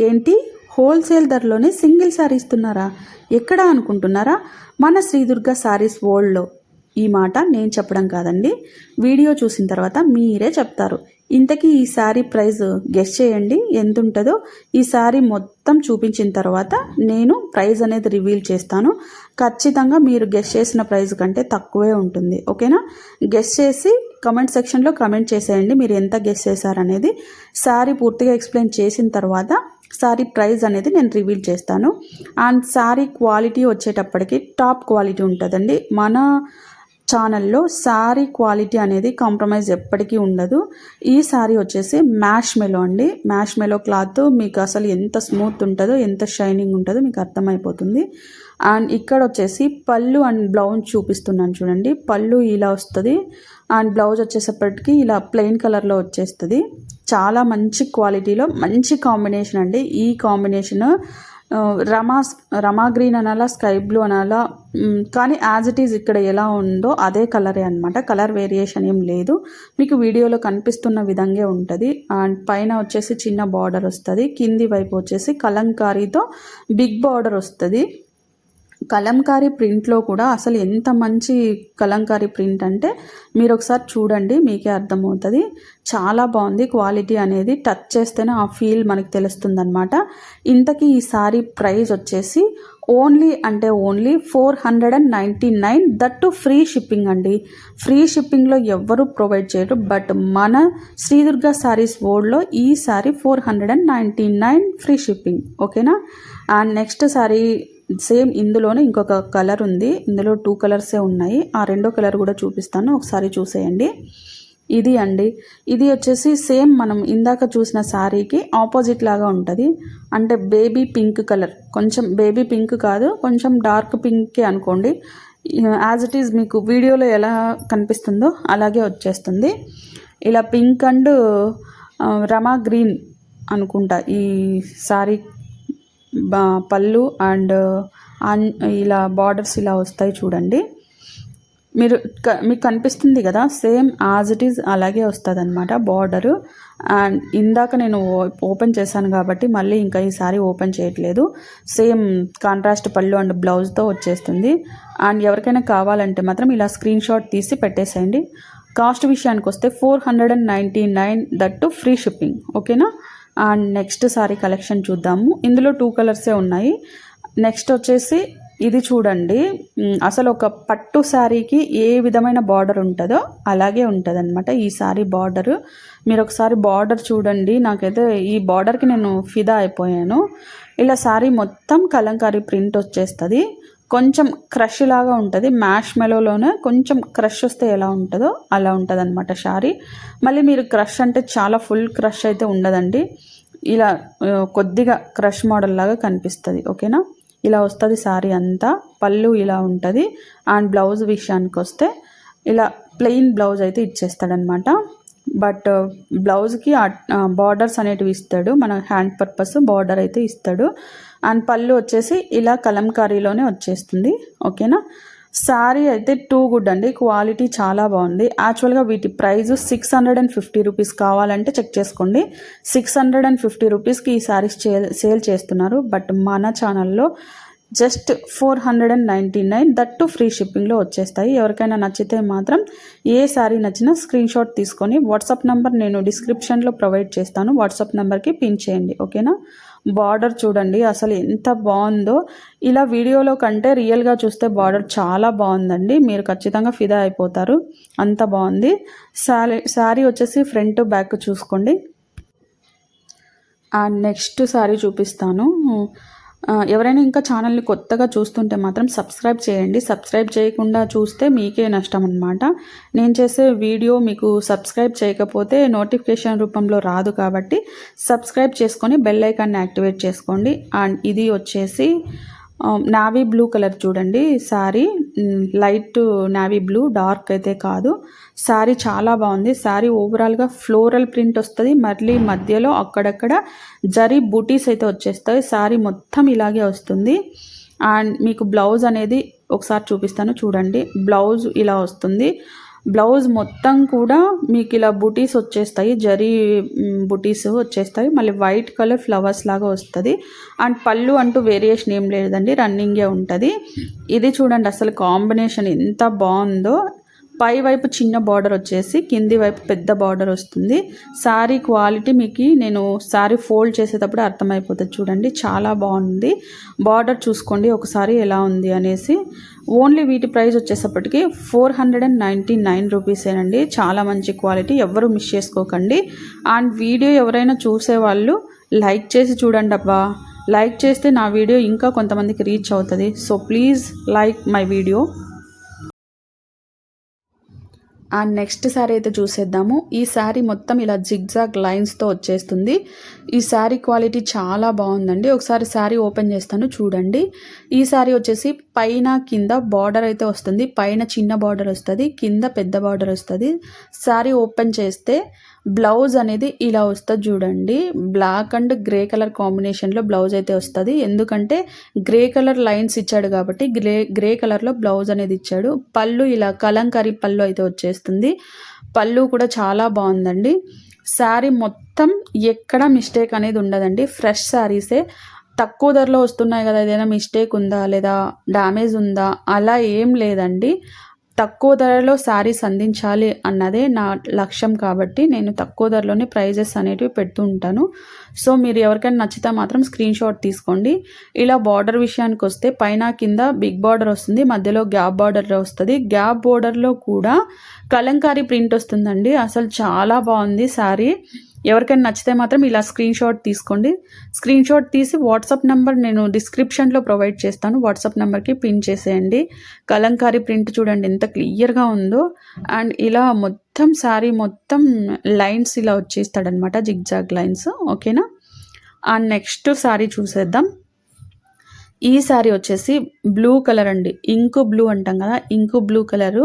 ఏంటి? Wholesale ధరలోనే single sari ఇస్తున్నారా? ఎక్కడ అనుకుంటున్నారా? మన శ్రీదుర్గ శారీస్ వరల్డ్లో. ఈ మాట నేను చెప్పడం కాదండి. వీడియో చూసిన తర్వాత మీరే చెప్తారు. ఇంతకీ ఈ శారీ ప్రైస్ గెస్ చేయండి. ఎంత ఉంటుందో ఈ శారీ మొత్తం చూపించిన తర్వాత నేను ప్రైస్ అనేది రివీల్ చేస్తాను. ఖచ్చితంగా మీరు గెస్ చేసిన ప్రైస్ కంటే తక్కువే ఉంటుంది. ఓకేనా? గెస్ చేసి కమెంట్ సెక్షన్లో కమెంట్ చేసేయండి. మీరు ఎంత గెస్ చేశారనేది. శారీ పూర్తిగా ఎక్స్ప్లెయిన్ చేసిన తర్వాత శారీ ప్రైస్ అనేది నేను రివీల్ చేస్తాను. అండ్ శారీ క్వాలిటీ వచ్చేటప్పటికి టాప్ క్వాలిటీ ఉంటుందండి. మన ఛానల్లో శారీ క్వాలిటీ అనేది కాంప్రమైజ్ ఎప్పటికీ ఉండదు. ఈ శారీ వచ్చేసి మ్యాష్ మెలో అండి. మ్యాష్ మెలో క్లాత్ మీకు అసలు ఎంత స్మూత్ ఉంటుందో ఎంత షైనింగ్ ఉంటుందో మీకు అర్థమైపోతుంది. అండ్ ఇక్కడ వచ్చేసి పళ్ళు అండ్ బ్లౌజ్ చూపిస్తున్నాను చూడండి. పళ్ళు ఇలా వస్తుంది. అండ్ బ్లౌజ్ వచ్చేసప్పటికి ఇలా ప్లెయిన్ కలర్లో వచ్చేస్తుంది. చాలా మంచి క్వాలిటీలో మంచి కాంబినేషన్ అండి. ఈ కాంబినేషన్ రమా రమా గ్రీన్ అనాలా స్కై బ్లూ అనాలా కానీ యాజ్ ఇట్ ఈజ్ ఇక్కడ ఎలా ఉందో అదే కలరే అనమాట కలర్ వేరియేషన్ ఏం లేదు. మీకు వీడియోలో కనిపిస్తున్న విధంగా ఉంటుంది. అండ్ పైన వచ్చేసి చిన్న బార్డర్ వస్తుంది. కింది వైపు వచ్చేసి కలంకారీతో బిగ్ బార్డర్ వస్తుంది. కలంకారీ ప్రింట్లో కూడా అసలు ఎంత మంచి కలంకారీ ప్రింట్ అంటే మీరు ఒకసారి చూడండి మీకే అర్థమవుతుంది. చాలా బాగుంది క్వాలిటీ అనేది టచ్ చేస్తేనే ఆ ఫీల్ మనకి తెలుస్తుంది అనమాట ఇంతకీ ఈ సారీ ప్రైస్ వచ్చేసి ఓన్లీ అంటే only four hundred and ninety nine that too free shipping అండి. ఫ్రీ షిప్పింగ్లో ఎవ్వరూ ప్రొవైడ్ చేయరు బట్ మన శ్రీదుర్గ సారీస్ బోర్డ్లో ఈ sari four hundred and ninety nine free shipping ఓకేనా? అండ్ నెక్స్ట్ సారీ సేమ్ ఇందులోనే ఇంకొక కలర్ ఉంది. ఇందులో టూ కలర్సే ఉన్నాయి. ఆ రెండో కలర్ కూడా చూపిస్తాను. ఒకసారి చూసేయండి. ఇది అండి. ఇది వచ్చేసి సేమ్ మనం ఇందాక చూసిన శారీకి ఆపోజిట్ లాగా ఉంటుంది. అంటే బేబీ పింక్ కలర్. కొంచెం బేబీ పింక్ కాదు కొంచెం డార్క్ పింకే అనుకోండి. యాజ్ ఇట్ ఈజ్ మీకు వీడియోలో ఎలా కనిపిస్తుందో అలాగే వచ్చేస్తుంది. ఇలా పింక్ అండ్ రమా గ్రీన్ అనుకుంటా ఈ శారీ పళ్ళు అండ్ అన్ ఇలా బార్డర్స్ ఇలా వస్తాయి చూడండి. మీరు క- మీకు కనిపిస్తుంది కదా సేమ్ యాజ్ ఇట్ ఈజ్ అలాగే వస్తుంది అనమాట బార్డరు. అండ్ ఇందాక నేను ఓ- ఓపెన్ చేశాను కాబట్టి మళ్ళీ ఇంకా ఈసారి ఓపెన్ చేయట్లేదు. సేమ్ కాంట్రాస్ట్ పళ్ళు అండ్ బ్లౌజ్తో వచ్చేస్తుంది. అండ్ ఎవరికైనా కావాలంటే మాత్రం ఇలా స్క్రీన్ షాట్ తీసి పెట్టేసేయండి. కాస్ట్ విషయానికి వస్తే four hundred and ninety nine that too free shipping ఓకేనా అండ్ నెక్స్ట్ సారీ కలెక్షన్ చూద్దాము. ఇందులో టూ కలర్సే ఉన్నాయి. నెక్స్ట్ వచ్చేసి ఇది చూడండి. అసలు ఒక పట్టు శారీకి ఏ విధమైన బార్డర్ ఉంటుందో అలాగే ఉంటుంది అనమాట ఈ శారీ బార్డర్ మీరు ఒకసారి బార్డర్ చూడండి. నాకైతే ఈ బార్డర్కి నేను ఫిదా అయిపోయాను. ఇలా శారీ మొత్తం కలంకారీ ప్రింట్ వచ్చేస్తుంది. కొంచెం క్రష్ లాగా ఉంటుంది. మ్యాష్ మెలోలోనే కొంచెం క్రష్ వస్తే ఎలా ఉంటుందో అలా ఉంటుంది అనమాట శారీ. మళ్ళీ మీరు క్రష్ అంటే చాలా ఫుల్ క్రష్ అయితే ఉండదండి. ఇలా కొద్దిగా క్రష్ మోడల్ లాగా కనిపిస్తుంది. ఓకేనా? ఇలా వస్తుంది శారీ అంతా. పళ్ళు ఇలా ఉంటుంది. అండ్ బ్లౌజ్ విషయానికి వస్తే ఇలా ప్లెయిన్ బ్లౌజ్ అయితే ఇచ్చేస్తాడనమాట బట్ uh, బ్లౌజ్కి బార్డర్స్ అనేటివి ఇస్తాడు. మన హ్యాండ్ పర్పస్ బార్డర్ అయితే ఇస్తాడు. అండ్ పళ్ళు వచ్చేసి ఇలా కలంకారీలోనే వచ్చేస్తుంది. ఓకేనా శారీ అయితే టూ గుడ్ అండి. క్వాలిటీ చాలా బాగుంది. యాక్చువల్గా వీటి price six hundred and fifty rupees కావాలంటే చెక్ చేసుకోండి. సిక్స్ హండ్రెడ్ అండ్ ఫిఫ్టీ రూపీస్కి ఈ శారీస్ సేల్ చేస్తున్నారు. బట్ మన ఛానల్లో just four hundred and ninety nine that too free షిప్పింగ్లో వచ్చేస్తాయి. ఎవరికైనా నచ్చితే మాత్రం ఏ శారీ నచ్చినా స్క్రీన్ షాట్ తీసుకొని వాట్సాప్ నెంబర్ నేను డిస్క్రిప్షన్లో ప్రొవైడ్ చేస్తాను. వాట్సాప్ నెంబర్కి పిన్ చేయండి ఓకేనా? బార్డర్ చూడండి అసలు ఎంత బాగుందో. ఇలా వీడియోలో కంటే రియల్గా చూస్తే బార్డర్ చాలా బాగుందండి. మీరు ఖచ్చితంగా ఫిదా అయిపోతారు. అంత బాగుంది. శారీ శారీ వచ్చేసి ఫ్రంట్ బ్యాక్ చూసుకోండి. అండ్ నెక్స్ట్ శారీ చూపిస్తాను. ఎవరైనా ఇంకా ఛానల్ని కొత్తగా చూస్తుంటే మాత్రం సబ్స్క్రైబ్ చేయండి. సబ్స్క్రైబ్ చేయకుండా చూస్తే మీకే నష్టం అనమాట నేను చేసే వీడియో మీకు సబ్స్క్రైబ్ చేయకపోతే నోటిఫికేషన్ రూపంలో రాదు కాబట్టి సబ్స్క్రైబ్ చేసుకొని బెల్ ఐకాన్ని యాక్టివేట్ చేసుకోండి. అండ్ ఇది వచ్చేసి నావీ బ్లూ కలర్ చూడండి. Sari light navy blue dark అయితే కాదు. శారీ చాలా బాగుంది. శారీ ఓవరాల్గా ఫ్లోరల్ ప్రింట్ వస్తుంది. మళ్ళీ మధ్యలో అక్కడక్కడ జరీ బూటీస్ అయితే వచ్చేస్తాయి. శారీ మొత్తం ఇలాగే వస్తుంది. అండ్ మీకు బ్లౌజ్ అనేది ఒకసారి చూపిస్తాను. చూడండి. బ్లౌజ్ ఇలా వస్తుంది. బ్లౌజ్ మొత్తం కూడా మీకు ఇలా బుటీస్ వచ్చేస్తాయి జరీ బుటీస్ వచ్చేస్తాయి. మళ్ళీ వైట్ కలర్ ఫ్లవర్స్ లాగా వస్తుంది. అండ్ పళ్ళు అంటూ వేరియేషన్ ఏం లేదండి రన్నింగే ఉంటుంది. ఇది చూడండి అసలు కాంబినేషన్ ఎంత బాగుందో. పై వైపు చిన్న బార్డర్ వచ్చేసి కింది వైపు పెద్ద బార్డర్ వస్తుంది. శారీ క్వాలిటీ మీకు నేను శారీ ఫోల్డ్ చేసేటప్పుడు అర్థమైపోతుంది. చూడండి చాలా బాగుంది. బార్డర్ చూసుకోండి ఒకసారి ఎలా ఉంది అనేసి. ఓన్లీ వీటి price వచ్చేసప్పటికి four hundred and ninety nine రూపీసేనండి. చాలా మంచి క్వాలిటీ ఎవరు మిస్ చేసుకోకండి. అండ్ వీడియో ఎవరైనా చూసేవాళ్ళు లైక్ చేసి చూడండి అబ్బా. లైక్ చేస్తే నా వీడియో ఇంకా కొంతమందికి రీచ్ అవుతుంది. So please like my video. ఆ నెక్స్ట్ శారీ అయితే చూసేద్దాము. ఈ శారీ మొత్తం ఇలా జిగ్జాగ్ లైన్స్తో వచ్చేస్తుంది. ఈ శారీ క్వాలిటీ చాలా బాగుందండి. ఒకసారి శారీ ఓపెన్ చేస్తాను చూడండి. ఈ శారీ వచ్చేసి పైన కింద బార్డర్ అయితే వస్తుంది. పైన చిన్న బార్డర్ వస్తుంది కింద పెద్ద బార్డర్ వస్తుంది. శారీ ఓపెన్ చేస్తే బ్లౌజ్ అనేది ఇలా వస్తుంది చూడండి. బ్లాక్ అండ్ గ్రే కలర్ కాంబినేషన్లో బ్లౌజ్ అయితే వస్తుంది. ఎందుకంటే గ్రే కలర్ లైన్స్ ఇచ్చాడు కాబట్టి గ్రే గ్రే కలర్లో బ్లౌజ్ అనేది ఇచ్చాడు. పళ్ళు ఇలా కలంకారీ పళ్ళు అయితే వచ్చేస్తుంది. పళ్ళు కూడా చాలా బాగుందండి. శారీ మొత్తం ఎక్కడ మిస్టేక్ అనేది ఉండదండి. ఫ్రెష్ శారీసే తక్కువ ధరలో వస్తున్నాయి కదా ఏదైనా మిస్టేక్ ఉందా లేదా డ్యామేజ్ ఉందా? అలా ఏం లేదండి. తక్కువ ధరలో శారీస్ అందించాలి అన్నదే నా లక్ష్యం కాబట్టి నేను తక్కువ ధరలోనే ప్రైజెస్ అనేటివి పెడుతూ ఉంటాను. సో మీరు ఎవరికైనా నచ్చితే మాత్రం స్క్రీన్ షాట్ తీసుకోండి. ఇలా బార్డర్ విషయానికి వస్తే పైన కింద బిగ్ బార్డర్ వస్తుంది మధ్యలో గ్యాప్ బార్డర్ వస్తుంది. గ్యాప్ బార్డర్లో కూడా కలంకారీ ప్రింట్ వస్తుందండి. అసలు చాలా బాగుంది శారీ ఎవరికైనా నచ్చితే మాత్రం ఇలా స్క్రీన్ షాట్ తీసుకోండి. స్క్రీన్ షాట్ తీసి వాట్సాప్ నెంబర్ నేను డిస్క్రిప్షన్లో ప్రొవైడ్ చేస్తాను. వాట్సాప్ నెంబర్కి పిన్ చేసేయండి. కలంకారీ ప్రింట్ చూడండి ఎంత క్లియర్గా ఉందో. అండ్ ఇలా మొత్తం శారీ మొత్తం లైన్స్ ఇలా వచ్చేస్తాడనమాట జిగ్జాగ్ లైన్స్ ఓకేనా అండ్ నెక్స్ట్ శారీ చూసేద్దాం. ఈ శారీ వచ్చేసి బ్లూ కలర్ అండి. ఇంకు బ్లూ అంటాం కదా ఇంకు బ్లూ కలరు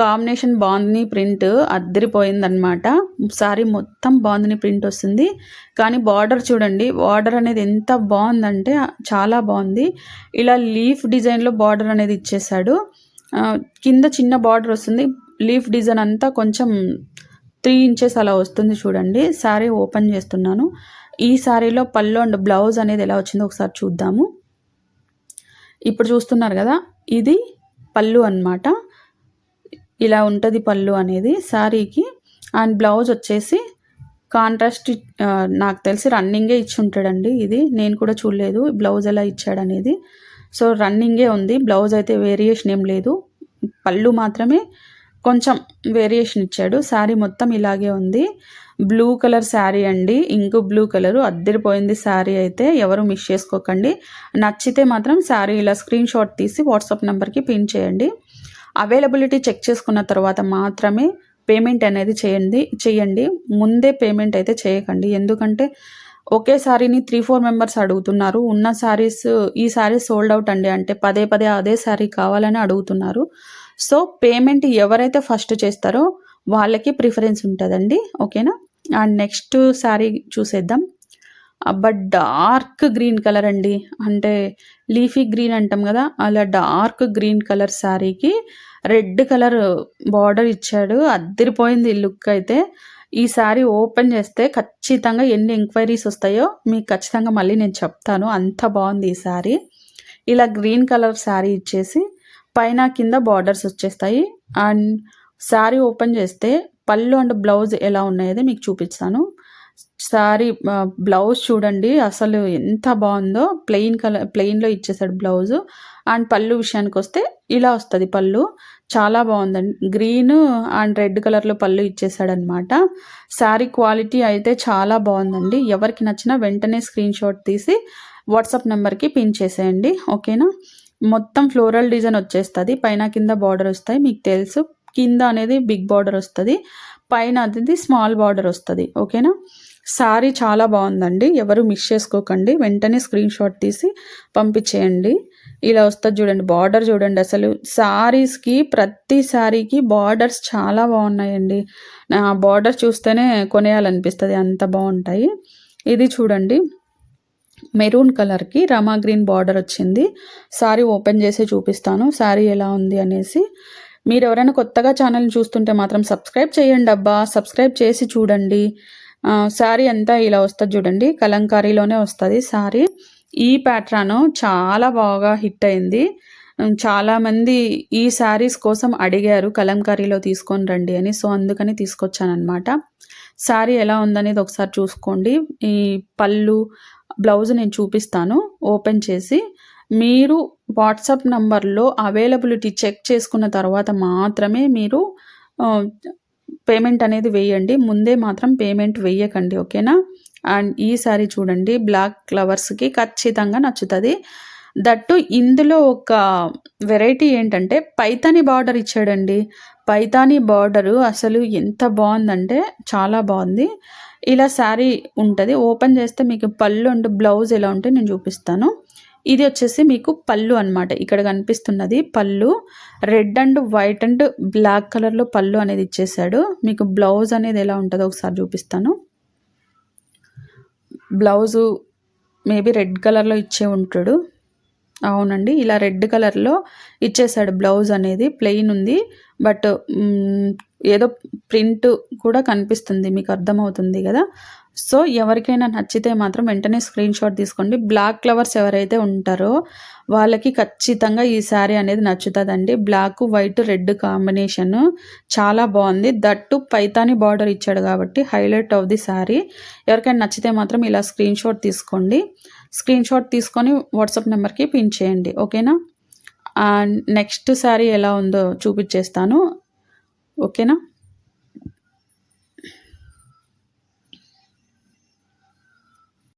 కాంబినేషన్ బాగుంది ప్రింట్. అద్దరిపోయిందనమాట శారీ మొత్తం బాగుంది ప్రింట్ వస్తుంది. కానీ బార్డర్ చూడండి బార్డర్ అనేది ఎంత బాగుందంటే చాలా బాగుంది. ఇలా లీఫ్ డిజైన్లో బార్డర్ అనేది ఇచ్చేసాడు కింద చిన్న బార్డర్ వస్తుంది. లీఫ్ డిజైన్ అంతా కొంచెం త్రీ ఇంచెస్ అలా వస్తుంది చూడండి. శారీ ఓపెన్ చేస్తున్నాను. ఈ శారీలో పళ్ళు అండ్ బ్లౌజ్ అనేది ఎలా వచ్చిందో ఒకసారి చూద్దాము. ఇప్పుడు చూస్తున్నారు కదా ఇది పళ్ళు అన్నమాట. ఇలా ఉంటుంది పళ్ళు అనేది. శారీకి అండ్ బ్లౌజ్ వచ్చేసి కాంట్రాస్ట్ నాకు తెలిసి రన్నింగే ఇచ్చి ఉంటాడండి ఇది. నేను కూడా చూడలేదు బ్లౌజ్ ఎలా ఇచ్చాడనేది. సో రన్నింగే ఉంది. బ్లౌజ్ అయితే వేరియేషన్ ఏం లేదు. పళ్ళు మాత్రమే కొంచెం వేరియేషన్ ఇచ్చాడు. శారీ మొత్తం ఇలాగే ఉంది. బ్లూ కలర్ శారీ అండి. Ink blue colour. అద్దరిపోయింది శారీ అయితే ఎవరు మిస్ చేసుకోకండి. నచ్చితే మాత్రం శారీ ఇలా స్క్రీన్ షాట్ తీసి వాట్సాప్ నెంబర్కి పిన్ చేయండి. అవైలబిలిటీ చెక్ చేసుకున్న తర్వాత మాత్రమే పేమెంట్ అనేది చేయండి చేయండి. ముందే పేమెంట్ అయితే చేయకండి. ఎందుకంటే ఒకే శారీని త్రీ ఫోర్ మెంబర్స్ అడుగుతున్నారు. ఉన్న శారీస్ ఈ శారీ సోల్డ్ అవుట్ అండి. అంటే పదే పదే అదే శారీ కావాలని అడుగుతున్నారు. సో పేమెంట్ ఎవరైతే ఫస్ట్ చేస్తారో వాళ్ళకి ప్రిఫరెన్స్ ఉంటుందండి. ఓకేనా? అండ్ నెక్స్ట్ శారీ చూసేద్దాం. అబ్బా డార్క్ గ్రీన్ కలర్ అండి. అంటే లీఫీ గ్రీన్ అంటాం కదా అలా డార్క్ గ్రీన్ కలర్ శారీకి రెడ్ కలర్ బార్డర్ ఇచ్చాడు. అద్దరిపోయింది ఈ లుక్ అయితే. ఈ శారీ ఓపెన్ చేస్తే ఖచ్చితంగా ఎన్ని ఎంక్వైరీస్ వస్తాయో మీకు ఖచ్చితంగా మళ్ళీ నేను చెప్తాను. అంత బాగుంది ఈ శారీ. ఇలా గ్రీన్ కలర్ శారీ ఇచ్చేసి పైన కింద బార్డర్స్ వచ్చేస్తాయి. అండ్ శారీ ఓపెన్ చేస్తే పళ్ళు అండ్ బ్లౌజ్ ఎలా ఉన్నాయో మీకు చూపిస్తాను. శారీ బ్లౌజ్ చూడండి అసలు ఎంత బాగుందో. ప్లెయిన్ కలర్ ప్లెయిన్లో ఇచ్చేసాడు బ్లౌజ్. అండ్ పళ్ళు విషయానికి వస్తే ఇలా వస్తుంది పళ్ళు. చాలా బాగుందండి. గ్రీన్ అండ్ రెడ్ కలర్లో పళ్ళు ఇచ్చేసాడనమాట శారీ క్వాలిటీ అయితే చాలా బాగుందండి. ఎవరికి నచ్చినా వెంటనే స్క్రీన్ షాట్ తీసి వాట్సాప్ నెంబర్కి పిన్ చేసేయండి. ఓకేనా? మొత్తం ఫ్లోరల్ డిజైన్ వచ్చేస్తుంది. పైన కింద బార్డర్ వస్తాయి. మీకు తెలుసు. కింద అనేది బిగ్ బార్డర్ వస్తుంది. పైన అది స్మాల్ బార్డర్ వస్తుంది. ఓకేనా? శారీ చాలా బాగుందండి. ఎవరు మిస్ చేసుకోకండి. వెంటనే స్క్రీన్ షాట్ తీసి పంపించేయండి. ఇలా వస్తుంది చూడండి. బార్డర్ చూడండి అసలు. శారీస్కి ప్రతి శారీకి బార్డర్స్ చాలా బాగున్నాయండి. నా బార్డర్ చూస్తేనే కొనేయాలనిపిస్తుంది. అంత బాగుంటాయి. ఇది చూడండి. మెరూన్ కలర్కి రమా గ్రీన్ బార్డర్ వచ్చింది. శారీ ఓపెన్ చేసి చూపిస్తాను. శారీ ఎలా ఉంది అనేసి. మీరు ఎవరైనా కొత్తగా ఛానల్ చూస్తుంటే మాత్రం సబ్స్క్రైబ్ చేయండి అబ్బా. సబ్స్క్రైబ్ చేసి చూడండి. శారీ అంతా ఇలా వస్తుంది చూడండి. కలంకారీలోనే వస్తుంది శారీ ఈ ప్యాట్రాను చాలా బాగా హిట్ అయింది. చాలామంది ఈ శారీస్ కోసం అడిగారు కలంకారీలో తీసుకొని రండి అని. సో అందుకని తీసుకొచ్చానమాట శారీ ఎలా ఉందనేది ఒకసారి చూసుకోండి. ఈ పళ్ళు బ్లౌజ్ నేను చూపిస్తాను. ఓపెన్ చేసి మీరు వాట్సాప్ నంబర్లో అవైలబిలిటీ చెక్ చేసుకున్న తర్వాత మాత్రమే మీరు పేమెంట్ అనేది వేయండి. ముందే మాత్రం పేమెంట్ వేయకండి ఓకేనా? అండ్ ఈ సారీ చూడండి బ్లాక్ ఫ్లవర్స్కి ఖచ్చితంగా నచ్చుతుంది. దట్టు ఇందులో ఒక వెరైటీ ఏంటంటే పైతాని బార్డర్ ఇచ్చాడండి. పైతాని బార్డరు అసలు ఎంత బాగుందంటే చాలా బాగుంది. ఇలా శారీ ఉంటుంది. ఓపెన్ చేస్తే మీకు పళ్ళు అండ్ బ్లౌజ్ ఎలా ఉంటే నేను చూపిస్తాను. ఇది వచ్చేసి మీకు పళ్ళు అన్నమాట. ఇక్కడ కనిపిస్తున్నది పళ్ళు. Red and white and black కలర్లో పళ్ళు అనేది ఇచ్చేసాడు మీకు బ్లౌజ్ అనేది ఎలా ఉంటుందో ఒకసారి చూపిస్తాను. బ్లౌజు మేబీ రెడ్ కలర్లో ఇచ్చే ఉంటాడు. అవునండి ఇలా రెడ్ కలర్లో ఇచ్చేసాడు బ్లౌజ్ అనేది. ప్లెయిన్ ఉంది బట్ ఏదో ప్రింట్ కూడా కనిపిస్తుంది మీకు అర్థమవుతుంది కదా? సో ఎవరికైనా నచ్చితే మాత్రం వెంటనే స్క్రీన్ షాట్ తీసుకోండి. బ్లాక్ ఫ్లవర్స్ ఎవరైతే ఉంటారో వాళ్ళకి ఖచ్చితంగా ఈ శారీ అనేది నచ్చుతుందండి. బ్లాక్ వైట్ రెడ్ కాంబినేషన్ చాలా బాగుంది. దట్టు పైతాని బార్డర్ ఇచ్చాడు కాబట్టి హైలైట్ ఆఫ్ ది శారీ ఎవరికైనా నచ్చితే మాత్రం ఇలా స్క్రీన్ షాట్ తీసుకోండి. స్క్రీన్ షాట్ తీసుకొని వాట్సాప్ నెంబర్కి పిన్ చేయండి. ఓకేనా నెక్స్ట్ శారీ ఎలా ఉందో చూపించేస్తాను. ఓకేనా